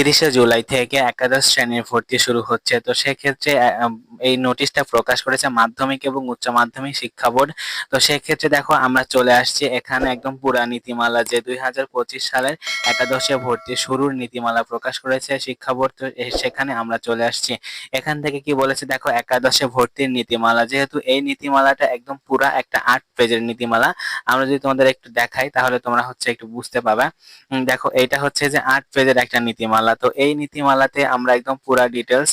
তিরিশে জুলাই থেকে একাদশ শ্রেণির ভর্তি শুরু হচ্ছে। তো সেক্ষেত্রে এই নোটিশটা প্রকাশ করেছে মাধ্যমিক এবং উচ্চ মাধ্যমিক শিক্ষা বোর্ড। তো সেক্ষেত্রে দেখো, আমরা চলে আসছি এখানে একদম পুরা নীতিমালা যে দুই হাজার পঁচিশ সালের একাদশে ভর্তি শুরুর নীতিমালা প্রকাশ করেছে শিক্ষা বোর্ড। সেখানে আমরা চলে আসছি। এখান থেকে কি বলেছে? দেখো, একাদশে ভর্তির নীতিমালা। যেহেতু এই নীতিমালাটা একদম পুরা একটা আট পেজের নীতিমালা, আমরা যদি তোমাদের একটু দেখাই, তাহলে তোমরা হচ্ছে একটু বুঝতে পাবে দেখো, এইটা হচ্ছে যে আট পেজের একটা নীতিমালা। তো এই নীতিমালাতে আমরা একদম পুরা ডিটেলস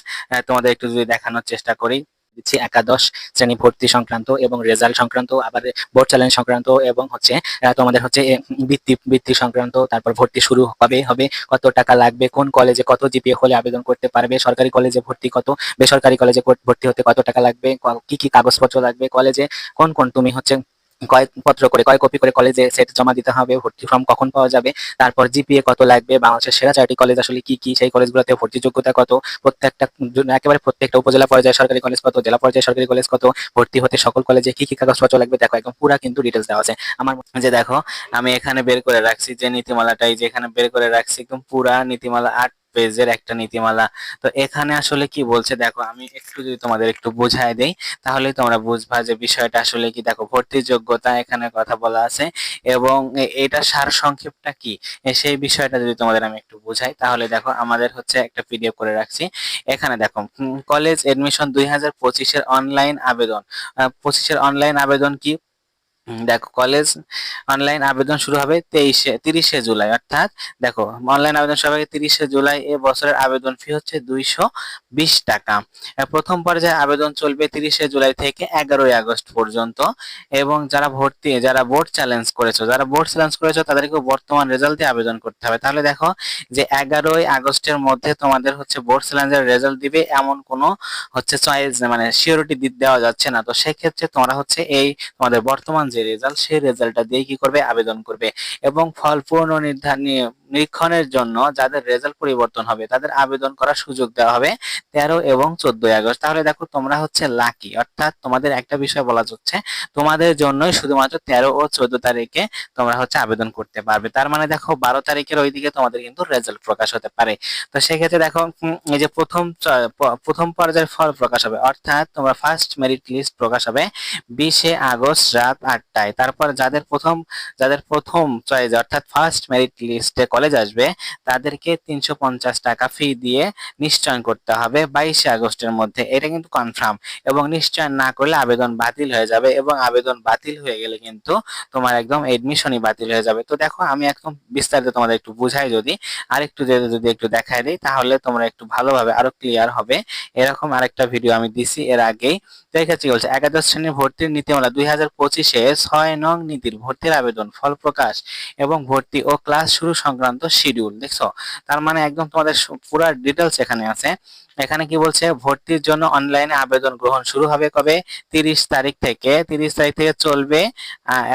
তোমাদের একটু যদি দেখানোর চেষ্টা করি। দিচ্ছি একাদশ শ্রেণি ভর্তি সংক্রান্ত এবং রেজাল্ট সংক্রান্ত, আবার বোর্ড চ্যালেঞ্জ সংক্রান্ত এবং হচ্ছে তোমাদের হচ্ছে বৃত্তি বৃত্তি সংক্রান্ত, তারপর ভর্তি শুরু হবে হবে, কত টাকা লাগবে, কোন কলেজে কত জিপিএ হলে আবেদন করতে পারবে, সরকারি কলেজে ভর্তি কত, বেসরকারি কলেজে ভর্তি হতে কত টাকা লাগবে, কি কি কাগজপত্র লাগবে কলেজে কোন কোন, তুমি হচ্ছে কয় পত্র করে কয় কপি করে কলেজে সেট জমা দিতে হবে, ভর্তি ফর্ম কখন পাওয়া যাবে, তারপর জিপিএ কত লাগবে, বাংলাদেশের সেরা চারটি কলেজ আসলে কি কি, সেই কলেজগুলোতে ভর্তি যোগ্যতা কত, প্রত্যেকটা একেবারে প্রত্যেকটা উপজেলা পর্যায়ে সরকারি কলেজ কত, জেলা পর্যায়ে সরকারি কলেজ কত, ভর্তি হতে সকল কলেজে কি কি কাগজপত্র লাগবে, দেখো একদম পুরা কিন্তু ডিটেলস দেওয়া আছে। আমার যে দেখো, আমি এখানে বের করে রাখছি যে নীতিমালাটাই যে এখানে বের করে রাখছি একদম পুরা নীতিমালা আট পেজের একটা নীতিমালা। তো এখানে আসলে কি বলছে, দেখো আমি একটু যদি তোমাদের একটু বোঝায় দেই তাহলে তোমরা বুঝবা যে বিষয়টা আসলে কি, দেখো ভর্তির যোগ্যতা এখানে কথা বলা আছে এবং এ- এটার সার সংক্ষেপটা কি? সেই বিষয়টা যদি তোমাদের আমি একটু বুঝাই, তাহলে দেখো আমাদের হচ্ছে একটা পিডিএফ করে রাখছি। এখানে দেখো কলেজ এডমিশন দুই হাজার পঁচিশের অনলাইন আবেদন। পঁচিশের অনলাইন আবেদন কি? দেখো কলেজ অনলাইন আবেদন শুরু হবে তেইশে, তিরিশে জুলাই, অর্থাৎ দেখো অনলাইন আবেদন শুরু হবে তিরিশে জুলাই, এ বছরের আবেদন ফি হচ্ছে দুইশো বিশ টাকা। প্রথম পর্যায়ে আবেদন চলবে তিরিশে জুলাই থেকে এগারোই আগস্ট পর্যন্ত এবং যারা ভর্তি, যারা বোর্ড চ্যালেঞ্জ করেছ, যারা বোর্ড চ্যালেঞ্জ করেছ তাদেরকে বর্তমান রেজাল্ট দিয়ে আবেদন করতে হবে। তাহলে দেখো যে এগারোই আগস্টের মধ্যে তোমাদের হচ্ছে বোর্ড চ্যালেঞ্জের রেজাল্ট দিবে এমন কোনো হচ্ছে চয়েস মানে সিওরিটি দেওয়া যাচ্ছে না। তো সেক্ষেত্রে তোমরা হচ্ছে এই তোমাদের বর্তমান যে রেজাল্ট সেই রেজাল্টটা দিয়ে কি করবে? আবেদন করবে। এবং ফল পূর্ণ নির্ধারণ নিরীক্ষণের জন্য যাদের রেজাল্ট পরিবর্তন হবে, তাদের আবেদন করার সুযোগ দেওয়া হবে তেরো এবং চোদ্দই আগস্ট। তাহলে দেখো তোমরা হচ্ছে লাকি অর্থাৎ তোমাদের একটা বিষয় বলা যাচ্ছে, তোমাদের জন্যই শুধুমাত্র তেরো ও চোদ্দ তারিখে তোমরা হচ্ছে আবেদন করতে পারবে। তার মানে দেখো বারো তারিখের ওইদিকে তোমাদের কিন্তু রেজাল্ট প্রকাশ হতে পারে। তো সেক্ষেত্রে দেখো এই যে প্রথম প্রথম পর্যায়ের ফল প্রকাশ হবে, অর্থাৎ তোমরা ফার্স্ট মেরিট লিস্ট প্রকাশ হবে বিশে আগস্ট রাত আটটায়। তারপর যাদের প্রথম যাদের প্রথম চয়েস অর্থাৎ ফার্স্ট মেরিট লিস্টে কলেজ আসবে, তাদেরকে তিনশো পঞ্চাশ টাকা ফি দিয়ে নিশ্চয়ন করতে হবে বাইশে আগস্টের মধ্যে। এটা কিন্তু কনফার্ম এবং নিশ্চয়ন না করলে আবেদন বাতিল হয়ে যাবে এবং আবেদন বাতিল হয়ে গেলে কিন্তু তোমার একদম এডমিশনই বাতিল হয়ে যাবে। তো দেখো, আমি একদম বিস্তারিত তোমাদের একটু বুঝাই যদি আর একটু যদি একটু দেখাই দিই, তাহলে তোমরা একটু ভালোভাবে আরও ক্লিয়ার হবে। এরকম আরেকটা ভিডিও আমি দিছি এর আগেই। এক্ষেত্রে বলছে? একাদশ শ্রেণির ভর্তির নীতিমালা দুই হাজার পঁচিশে ছয় নং নীতির ভর্তির আবেদন ফল প্রকাশ এবং ভর্তি ও ক্লাস শুরু সংক্রান্ত শিডিউল দেখছ? তার মানে একদম তোমাদের পুরা ডিটেলস এখানে আছে। এখানে কি বলছে? ভর্তির জন্য অনলাইনে আবেদন গ্রহণ শুরু হবে কবে? তিরিশ তারিখ থেকে। তিরিশ তারিখ থেকে চলবে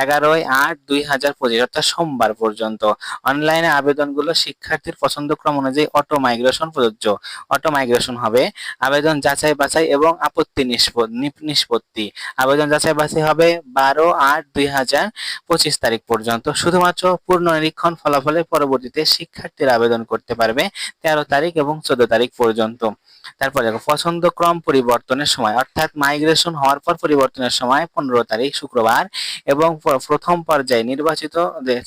এগারোই আট দুই হাজার পঁচিশ, অর্থাৎ সোমবার পর্যন্ত। অনলাইনে আবেদনগুলো শিক্ষার্থীর পছন্দক্রম অনুযায়ী অটো মাইগ্রেশন প্রযোজ্য। অটো মাইগ্রেশন হবে আবেদন যাচাই বাছাই এবং আপত্তি নিষ্প- নিষ্পত্তি। আবেদন যাচাই বাছাই হবে বারো আট দুই হাজার পঁচিশ তারিখ পর্যন্ত। শুধুমাত্র পূর্ণ নিরীক্ষণ ফলাফলের পরবর্তীতে শিক্ষার্থীরা আবেদন করতে পারবে তেরো তারিখ এবং চোদ্দ তারিখ পর্যন্ত। তারপর দেখো, পছন্দ ক্রম পরিবর্তনের সময়, অর্থাৎ মাইগ্রেশন হওয়ার পর পরিবর্তনের সময় পনেরো তারিখ, শুক্রবার এবং প্রথম পর্যায়ে নির্বাচিত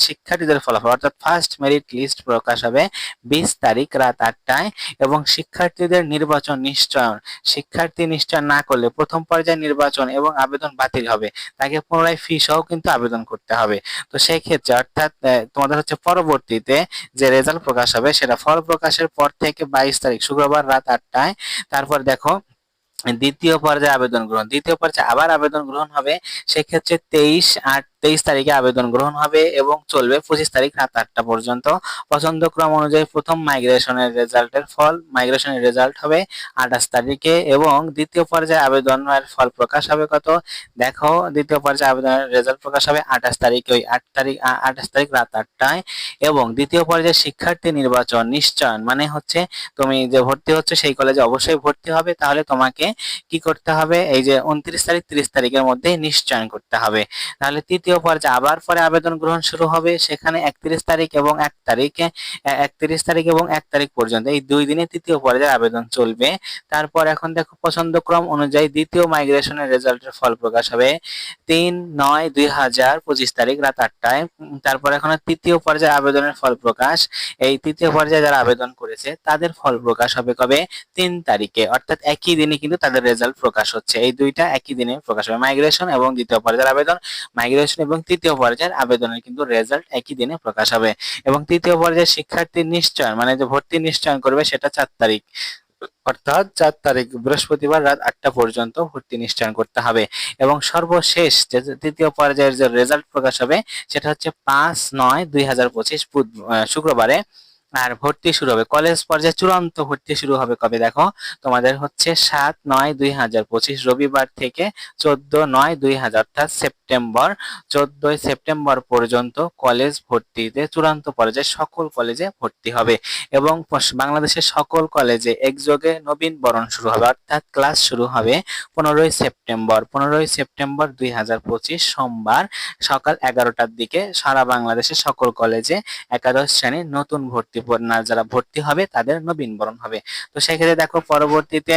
শিক্ষার্থীদের ফলাফল, অর্থাৎ ফার্স্ট মেরিট লিস্ট প্রকাশ হবে বিশ তারিখ রাত আটটায় এবং শিক্ষার্থীদের নির্বাচন নিশ্চয়ন। শিক্ষার্থী নিশ্চয়ন না করলে প্রথম পর্যায়ে নির্বাচন এবং আবেদন বাতিল হবে। তাকে পুনরায় ফি সহ কিন্তু আবেদন করতে হবে। তো সেই ক্ষেত্রে অর্থাৎ তোমাদের হচ্ছে পরবর্তীতে যে রেজাল্ট প্রকাশ হবে, সেটা ফল প্রকাশের পর থেকে বাইশ তারিখ, শুক্রবার রাত আটটায় তারপর দেখো দ্বিতীয় পর্যায়ে আবেদন গ্রহণ। দ্বিতীয় পর্যায়ে আবার আবেদন গ্রহণ হবে, সেক্ষেত্রে তেইশ আট, তেইশ তারিখে আবেদন গ্রহণ হবে এবং চলবে পঁচিশ তারিখ রাত আটটা পর্যন্ত। পছন্দক্রম অনুযায়ী প্রথম মাইগ্রেশনের রেজাল্টের ফল, মাইগ্রেশনের রেজাল্ট হবে আঠাশ তারিখে এবং দ্বিতীয় পর্যায়ে আবেদনের ফল প্রকাশ হবে কত? দেখো, দ্বিতীয় পর্যায়ে আবেদনের রেজাল্ট প্রকাশ হবে আঠাশ তারিখে, ওই আট তারিখ আঠাশ তারিখ রাত আটটায় এবং দ্বিতীয় পর্যায়ে শিক্ষার্থী নির্বাচন নিশ্চয়ন মানে হচ্ছে তুমি যে ভর্তি হচ্ছে সেই কলেজে অবশ্যই ভর্তি হবে, তাহলে তোমাকে কি করতে হবে? এই যে উনত্রিশ তারিখ, তিরিশ তারিখের মধ্যে নিশ্চয়ন করতে হবে। তাহলে তৃতীয় পর্যায়ে আবার পরে আবেদন গ্রহণ শুরু হবে। সেখানে একত্রিশ তারিখ এবং এক তারিখে একত্রিশ তারিখ এবং এক তারিখ পর্যন্ত এই দুই দিনে তৃতীয় পর্যায়ের আবেদন চলবে। তারপর এখন দেখো পছন্দক্রম অনুযায়ী দ্বিতীয় মাইগ্রেশনের রেজাল্টের ফল প্রকাশ হবে তিন নয় দুই হাজার পঁচিশ তারিখ রাত আটটায়। তারপর এখন তৃতীয় পর্যায়ে আবেদনের ফল প্রকাশ। এই তৃতীয় পর্যায়ে যারা আবেদন করেছে, তাদের ফল প্রকাশ হবে কবে? তিন তারিখে। অর্থাৎ একই দিনে কিন্তু তাদের রেজাল্ট প্রকাশ হচ্ছে। এই দুইটা একই দিনে প্রকাশ হবে। মাইগ্রেশন এবং দ্বিতীয় পর্যায়ের আবেদন। মাইগ্রেশন এবং তৃতীয় পর্যায়ের আবেদনের কিন্তু রেজাল্ট একই দিনে প্রকাশ হবে। এবং তৃতীয় পর্যায়ের শিক্ষার্থীর নিশ্চয়ন মানে যে ভর্তি নিশ্চয়ন করবে সেটা চার তারিখ। অর্থাৎ চার তারিখ বৃহস্পতিবার রাত আটটা পর্যন্ত ভর্তি নিশ্চয়ন করতে হবে। এবং সর্বশেষ যে তৃতীয় পর্যায়ের যে রেজাল্ট প্রকাশ হবে, সেটা হচ্ছে পাঁচ নয় দুই হাজার পঁচিশ শুক্রবারে। আর ভর্তি শুরু হবে। কলেজ পর্যায়ে চূড়ান্ত ভর্তি শুরু হবে কবে দেখো? তোমাদের হচ্ছে সাত নয় দুই হাজার পঁচিশ রবিবার থেকে চোদ্দ নয় দুই হাজার, অর্থাৎ সেপ্টেম্বর। চোদ্দই সেপ্টেম্বর পর্যন্ত কলেজ ভর্তিতে চূড়ান্ত পর্যায়ে সকল কলেজে ভর্তি হবে এবং বাংলাদেশের সকল কলেজে একযোগে নবীন বরণ শুরু হবে, অর্থাৎ ক্লাস শুরু হবে পনেরোই সেপ্টেম্বর। পনেরোই সেপ্টেম্বর দুই হাজার পঁচিশ সোমবার সকাল এগারোটার দিকে সারা বাংলাদেশের সকল কলেজে একাদশ শ্রেণির নতুন ভর্তি যারা ভর্তি হবে তাদের নবীন বরণ হবে। তো সেক্ষেত্রে দেখো পরবর্তীতে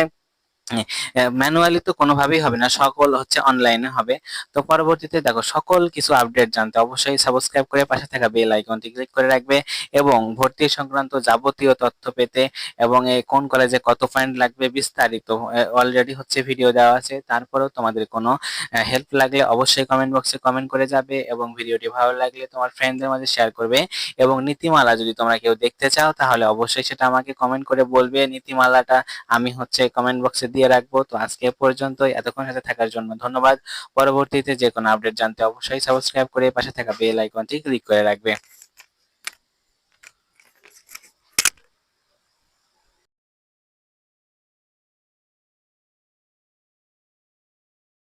ম্যানুয়ালি তো কোনোভাবেই হবে না, সকল হচ্ছে অনলাইনে হবে। তো পরবর্তীতে দেখো, সকল কিছু আপডেট জানতে অবশ্যই সাবস্ক্রাইব করে পাশে থাকা বেল আইকনটি ক্লিক করে রাখবে এবং ভর্তি সংক্রান্ত যাবতীয় তথ্য পেতে এবং কোন কলেজে কত ফাইন্ড লাগবে বিস্তারিত অলরেডি হচ্ছে ভিডিও দেওয়া আছে। তারপরেও তোমাদের কোনো হেল্প লাগলে অবশ্যই কমেন্ট বক্সে কমেন্ট করে যাবে এবং ভিডিওটি ভালো লাগলে তোমার ফ্রেন্ডদের মাঝে শেয়ার করবে এবং নীতিমালা যদি তোমরা কেউ দেখতে চাও, তাহলে অবশ্যই সেটা আমাকে কমেন্ট করে বলবে। নীতিমালাটা আমি হচ্ছে কমেন্ট বক্সে দিয়ে রাখব। তো আজকে পর্যন্ত এতক্ষণ সাথে থাকার জন্য ধন্যবাদ। পরবর্তীতে যে কোনো আপডেট জানতে অবশ্যই সাবস্ক্রাইব করে পাশে থাকা বেল আইকনটি ক্লিক করে রাখবে।